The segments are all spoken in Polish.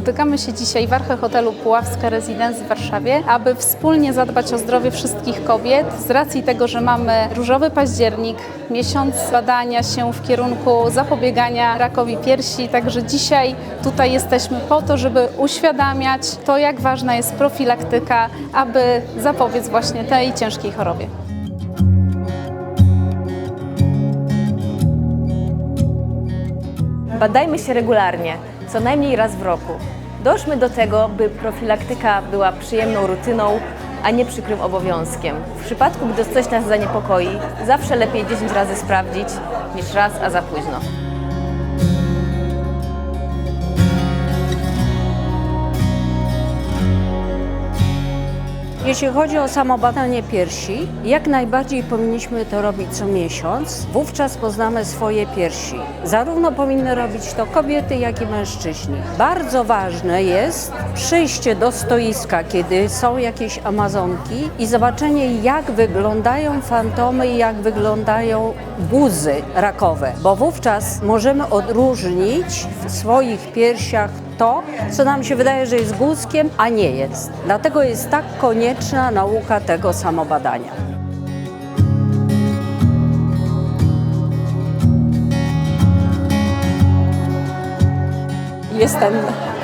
Spotykamy się dzisiaj w Arche Hotelu Puławska Residence w Warszawie, aby wspólnie zadbać o zdrowie wszystkich kobiet. Z racji tego, że mamy różowy październik, miesiąc badania się w kierunku zapobiegania rakowi piersi, także dzisiaj tutaj jesteśmy po to, żeby uświadamiać to, jak ważna jest profilaktyka, aby zapobiec właśnie tej ciężkiej chorobie. Badajmy się regularnie, co najmniej raz w roku. Dążmy do tego, by profilaktyka była przyjemną rutyną, a nie przykrym obowiązkiem. W przypadku, gdy coś nas zaniepokoi, zawsze lepiej 10 razy sprawdzić niż raz, a za późno. Jeśli chodzi o samobadanie piersi, jak najbardziej powinniśmy to robić co miesiąc. Wówczas poznamy swoje piersi. Zarówno powinny robić to kobiety, jak i mężczyźni. Bardzo ważne jest przyjście do stoiska, kiedy są jakieś amazonki i zobaczenie, jak wyglądają fantomy i jak wyglądają guzy rakowe, bo wówczas możemy odróżnić w swoich piersiach to, co nam się wydaje, że jest guzkiem, a nie jest. Dlatego jest tak konieczna nauka tego samobadania. Jestem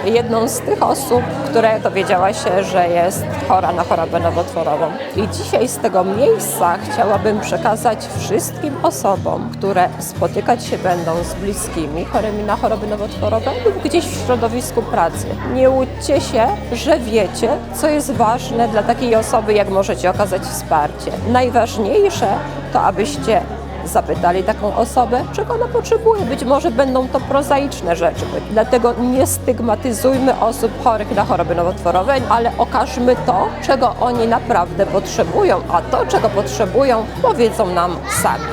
jedną z tych osób, które dowiedziała się, że jest chora na chorobę nowotworową. I dzisiaj z tego miejsca chciałabym przekazać wszystkim osobom, które spotykać się będą z bliskimi chorymi na choroby nowotworowe lub gdzieś w środowisku pracy. Nie łudźcie się, że wiecie, co jest ważne dla takiej osoby, jak możecie okazać wsparcie. Najważniejsze to, abyście zapytali taką osobę, czego ona potrzebuje. Być może będą to prozaiczne rzeczy. Dlatego nie stygmatyzujmy osób chorych na choroby nowotworowe, ale okażmy to, czego oni naprawdę potrzebują, a to, czego potrzebują, powiedzą nam sami.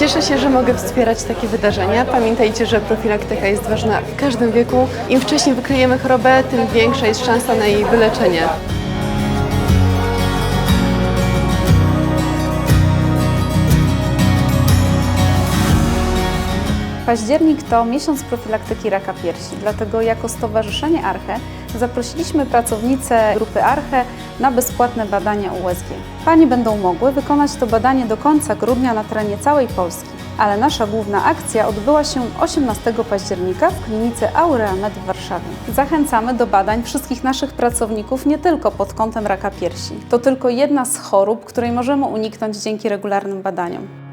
Cieszę się, że mogę wspierać takie wydarzenia. Pamiętajcie, że profilaktyka jest ważna w każdym wieku. Im wcześniej wykryjemy chorobę, tym większa jest szansa na jej wyleczenie. Październik to miesiąc profilaktyki raka piersi, dlatego jako Stowarzyszenie Arche zaprosiliśmy pracownice grupy Arche na bezpłatne badania USG. Panie będą mogły wykonać to badanie do końca grudnia na terenie całej Polski, ale nasza główna akcja odbyła się 18 października w klinice Aurea Med w Warszawie. Zachęcamy do badań wszystkich naszych pracowników nie tylko pod kątem raka piersi. To tylko jedna z chorób, której możemy uniknąć dzięki regularnym badaniom.